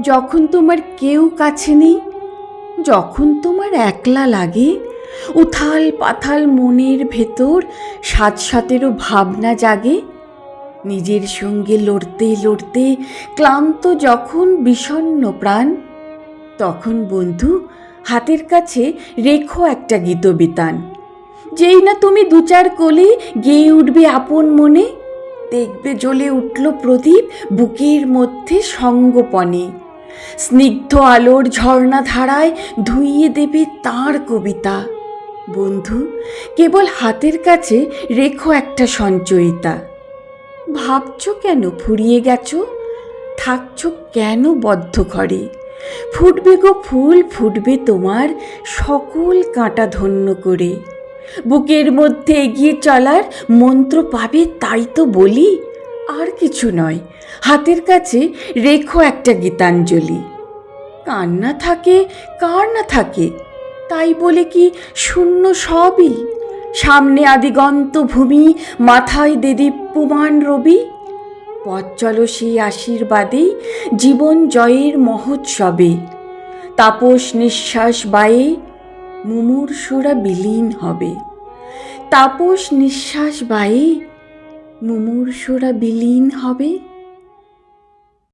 যখন তোমার কেউ কাছে নেই, যখন তোমার একলা লাগে, উথাল পাথাল মনের ভেতর সাত সাতেরও ভাবনা জাগে, নিজের সঙ্গে লড়তে লড়তে ক্লান্ত যখন বিষণ্ণ প্রাণ, তখন বন্ধু হাতের কাছে রেখো একটা গীতবিতান। যেই না তুমি দু চার কলি গেয়ে উঠবে আপন মনে, দেখবে জ্বলে উঠল প্রদীপ বুকের মধ্যে সঙ্গপনে। স্নিগ্ধ আলোর ঝর্ণা ধারায় ধুইয়ে দেবে তার কবিতা। বন্ধু, কেবল হাতের কাছে রেখো একটা সঞ্চয়িতা। ভাবছ কেন ফুরিয়ে গেছো? থাকছ কেন বদ্ধ ঘরে? ফুটবে গো ফুল, ফুটবে তোমার সকল কাঁটা ধন্য করে। বুকের মধ্যে এগিয়ে চলার মন্ত্র পাবে, তাই তো বলি। আর কিছু নয়। হাতের কাছে রেখো একটা গীতাঞ্জলি। কার না থাকে, কার না থাকে, তাই বলে কি শূন্য সবই? সামনে আদিগন্ত ভূমি, মাথায় দেদীপ্যমান রবি? পথ সেই আশীর্বাদেই জীবন জয়ের মহোৎসবে। তাপস নিঃশ্বাস বায়ে, মুমূর্ষুরা বিলীন হবে। তাপস নিঃশ্বাস বায়ে মুমূর্ষুরা বিলীন হবে?